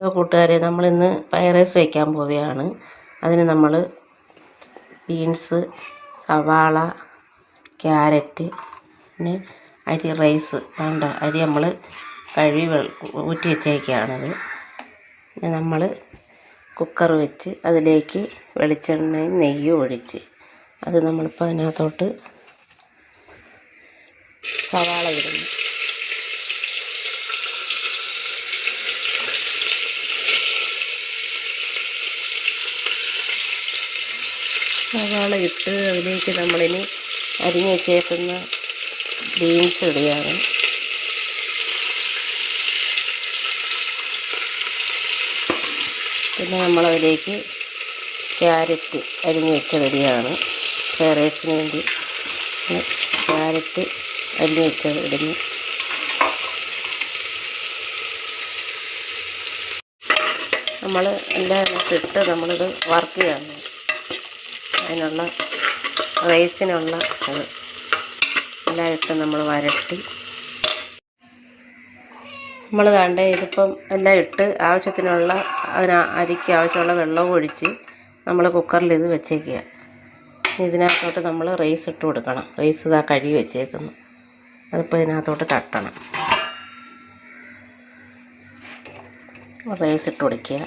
Hello കൂട്ടുകാരെ നമ്മളിന്ന് fried rice വയ്ക്കാൻ പോവുകയാണ്. അതിന് നമ്മൾ ബീൻസ് സവാള ക്യാരറ്റ് പിന്നെ അരി റൈസ് വേണ്ട അരി നമ്മൾ കഴുകി ഊറ്റി വെച്ചേക്കാണത്. പിന്നെ നമ്മൾ കുക്കർ വെച്ച് അതിലേക്ക് വെളിച്ചെണ്ണയും നെയ്യും ഒഴിച്ച് അത് നമ്മളിപ്പോൾ അതിനകത്തോട്ട് സവാള ഇടുന്നു. സവാള ഇട്ട് അതിലേക്ക് നമ്മളിനി അരിഞ്ഞ് വെച്ചേക്കുന്ന ബീൻസ് ഇടുകയാണ്. പിന്നെ നമ്മളതിലേക്ക് ക്യാരറ്റ് അരിഞ്ഞ് വെച്ചതിടുകയാണ്. ഫ്രൈഡ് വേണ്ടി ക്യാരറ്റ് അരിഞ്ഞ് വെച്ചതിടുന്നു. നമ്മൾ എല്ലാം ഇട്ട് നമ്മളിത് വറുക്കുകയാണ്. അതിനുള്ള റൈസിനുള്ള അത് എല്ലായിട്ടും നമ്മൾ വരട്ടി. നമ്മൾ കണ്ട ഇതിപ്പം എല്ലാം ഇട്ട് ആവശ്യത്തിനുള്ള അതിന് അരിക്ക് ആവശ്യമുള്ള വെള്ളവും ഒഴിച്ച് നമ്മൾ കുക്കറിൽ ഇത് വെച്ചേക്കുക. ഇതിനകത്തോട്ട് നമ്മൾ റൈസ് ഇട്ട് കൊടുക്കണം. റൈസ് ഇതാ കഴുകി വെച്ചേക്കുന്നു. അതിപ്പോൾ ഇതിനകത്തോട്ട് തട്ടണം. റൈസ് ഇട്ട് കൊടുക്കുക.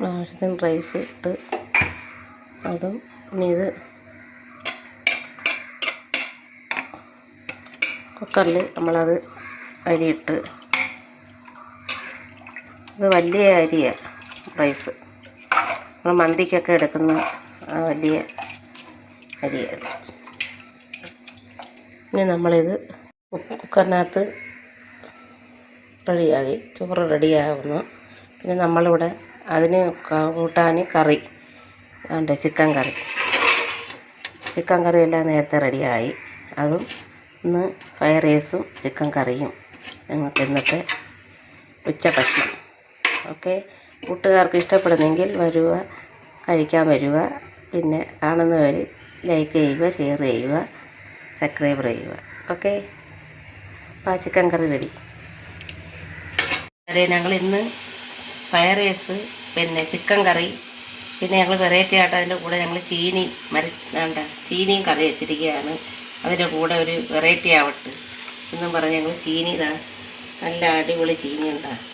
ആവശ്യത്തിന് റൈസ് ഇട്ട് അതും ഇനി ഇത് കുക്കറിൽ നമ്മളത് അരിയിട്ട്. ഇത് വലിയ അരിയാണ് റൈസ് നമ്മൾ മന്തിക്കൊക്കെ എടുക്കുന്ന ആ വലിയ അരിയാണ് ഇനി നമ്മളിത് കുക്കറിനകത്ത് റെഡിയാക്കി ചോറ് റെഡിയാകുന്നു പിന്നെ നമ്മളിവിടെ അതിന് കൂട്ടാൻ കറി. ഉണ്ട് ചിക്കൻ കറി. ചിക്കൻ കറിയെല്ലാം നേരത്തെ റെഡിയായി. അതും ഇന്ന് ഫ്രൈഡ് റൈസും ചിക്കൻ കറിയും ഞങ്ങൾക്ക് ഇന്നത്തെ ഉച്ച ഭക്ഷണം ഓക്കെ? കൂട്ടുകാർക്ക് ഇഷ്ടപ്പെടുന്നെങ്കിൽ വരുക കഴിക്കാൻ വരിക പിന്നെ കാണുന്നവർ ലൈക്ക് ചെയ്യുക ഷെയർ ചെയ്യുക സബ്സ്ക്രൈബ് ചെയ്യുക ഓക്കെ? അപ്പോൾ ആ ചിക്കൻ കറി റെഡി. അതെ ഞങ്ങൾ ഇന്ന് ഫ്രൈഡ് റൈസ് പിന്നെ ചിക്കൻ കറി പിന്നെ ഞങ്ങൾ വെറൈറ്റി ആയിട്ട് അതിന്റെ കൂടെ ഞങ്ങൾ ചീനി മര വേണ്ട ചീനിയും കറി വെച്ചിരിക്കുകയാണ് അതിന്റെ കൂടെ ഒരു വെറൈറ്റി ആവട്ടെ. എന്നും പറഞ്ഞ് ഞങ്ങൾ ചീനി ഇതാ നല്ല അടിപൊളി ചീനി ഉണ്ടാകും